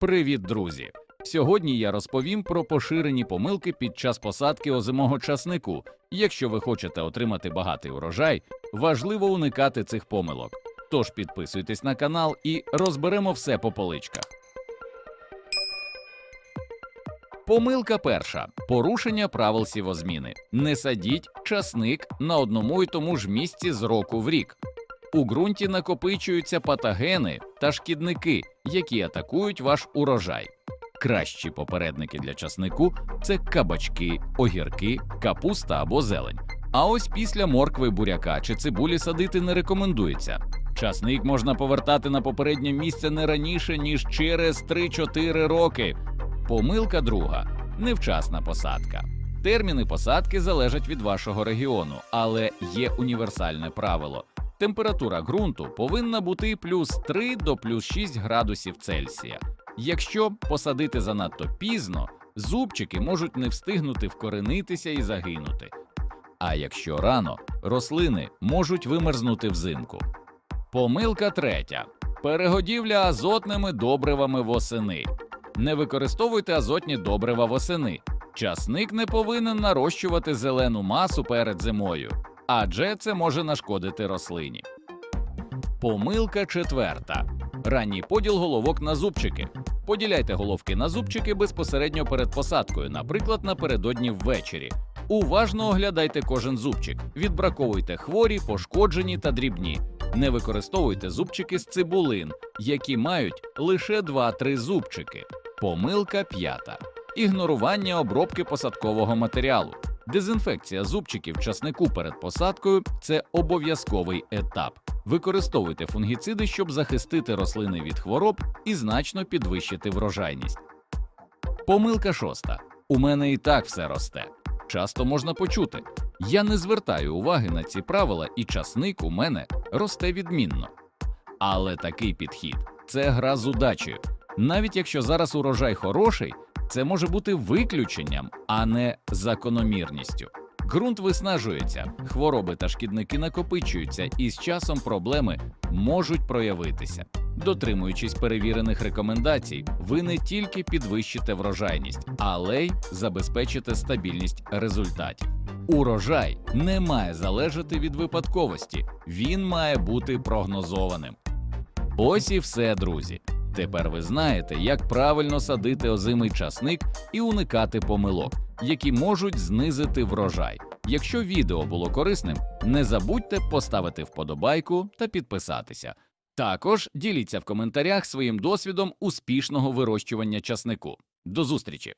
Привіт, друзі! Сьогодні я розповім про поширені помилки під час посадки озимого часнику. Якщо ви хочете отримати багатий урожай, важливо уникати цих помилок. Тож підписуйтесь на канал і розберемо все по поличках. Помилка перша порушення правил сівозміни. Не садіть часник на одному й тому ж місці з року в рік. У ґрунті накопичуються патогени та шкідники, які атакують ваш урожай. Кращі попередники для часнику це кабачки, огірки, капуста або зелень. А ось після моркви, буряка чи цибулі садити не рекомендується. Часник можна повертати на попереднє місце не раніше ніж через 3-4 роки. Помилка друга невчасна посадка. Терміни посадки залежать від вашого регіону, але є універсальне правило. Температура ґрунту повинна бути плюс 3 до плюс 6 градусів Цельсія. Якщо посадити занадто пізно, зубчики можуть не встигнути вкоренитися і загинути. А якщо рано, рослини можуть вимерзнути взимку. Помилка третя: перегодівля азотними добривами восени. Не використовуйте азотні добрива восени. Часник не повинен нарощувати зелену масу перед зимою, адже це може нашкодити рослині. Помилка четверта: ранній поділ головок на зубчики. Поділяйте головки на зубчики безпосередньо перед посадкою, наприклад, напередодні ввечері. Уважно оглядайте кожен зубчик, відбраковуйте хворі, пошкоджені та дрібні. Не використовуйте зубчики з цибулин, які мають лише 2-3 зубчики. Помилка п'ята. Ігнорування обробки посадкового матеріалу. Дезінфекція зубчиків часнику перед посадкою це обов'язковий етап. Використовуйте фунгіциди, щоб захистити рослини від хвороб і значно підвищити врожайність. Помилка шоста. У мене і так все росте. Часто можна почути: я не звертаю уваги на ці правила, і часник у мене росте відмінно. Але такий підхід це гра з удачею. Навіть якщо зараз урожай хороший, це може бути виключенням, а не закономірністю. Ґрунт виснажується, хвороби та шкідники накопичуються, і з часом проблеми можуть проявитися. Дотримуючись перевірених рекомендацій, ви не тільки підвищите врожайність, але й забезпечите стабільність результатів. Урожай не має залежати від випадковості, він має бути прогнозованим. Ось і все, друзі. Тепер ви знаєте, як правильно садити озимий часник і уникати помилок, які можуть знизити врожай. Якщо відео було корисним, не забудьте поставити вподобайку та підписатися. Також діліться в коментарях своїм досвідом успішного вирощування часнику. До зустрічі!